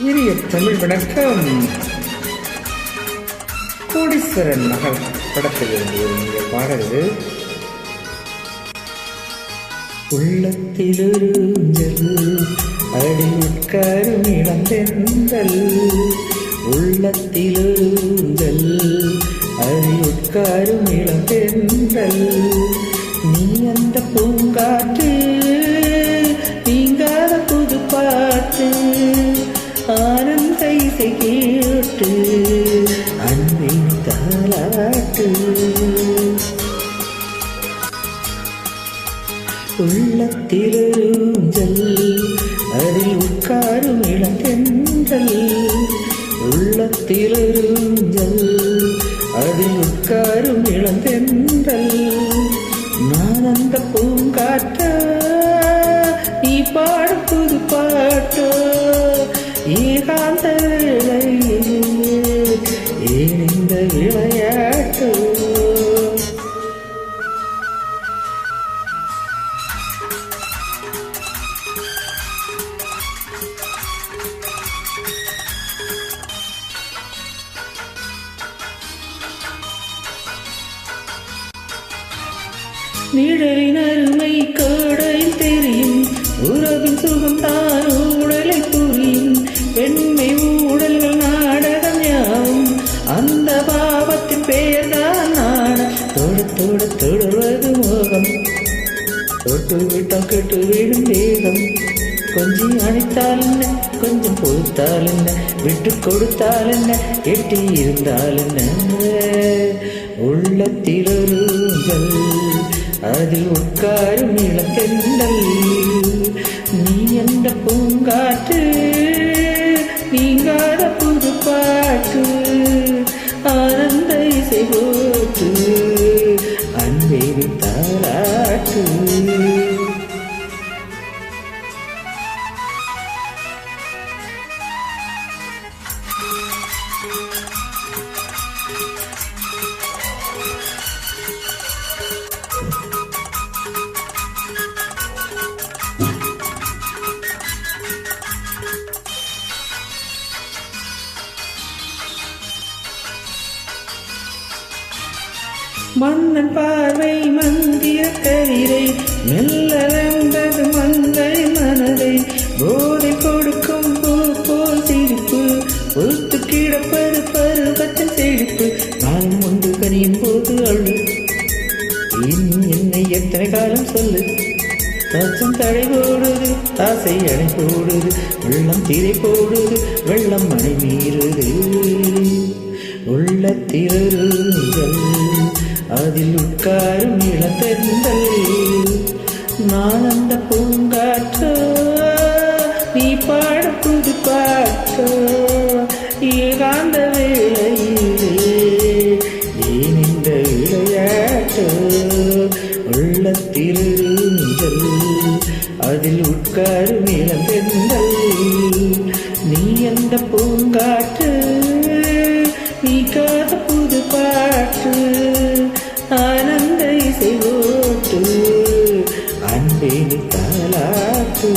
இனிய தமிழ் வணக்கம். கோடீஸ்வரன் மகள் படத்திலிருந்து இருந்த இனிய பாடல் உள்ளத்திலொருஞ்சல் அடி உட்காரும் இளந்தெந்தல் உள்ளத்திலொருஞ்சல் அடி உட்காரும் இளந்தெந்தல் நீ அந்த பூங்காற்று தாலாட்டு உள்ளத்திலொருஞ்சல் அதில் உட்காரும் இளந்தென்றல் உள்ளத்திலொருஞ்சல் அதில் உட்காரும் இளந்தென்றல் நான் அந்த பூங்காற்ற நீ பாடும் புது பாட்டோ ஏகாந்த நிழலின் தொட்டு விட்டால் கெட்டு விடும் வேகம் கொஞ்சம் அணைத்தால் என்ன? கொஞ்சம் பொறுத்தால் என்ன? விட்டு கொடுத்தால் என்ன? எட்டி இருந்தால் என்ன? உள்ளத்திலொருங்கள் அதில் உட்காரும் இளத்தெண்டல் நீ என்ற பூங்காற்று? நீங்காத புது பாட்டு மன்னன் பார்வை மந்திர கவிதை மெல்லறந்தது மங்கள் மனதை போதை கொடுக்கும் பூ போல் சிரிப்பு ஒத்து கிடப்பது பருவத்தில் செழிப்பு நானும் ஒன்று கனியும் போது அழு. என்னை எத்தனை காலம் சொல்லு. தச்சம் தடை போடுது தாசை அணை போடுது. வெள்ளம் தீரை போடுது வெள்ளம் மனை மீறுது. உள்ளத்திருங்கள் அதில் உட்காரும் இளந்தெந்தல் நான் அந்த பூங்காற்று பூங்காற்று நீக்காத புது பாட்டு ஆனந்த இசை ஓட்டு அன்பே தாலாட்டு.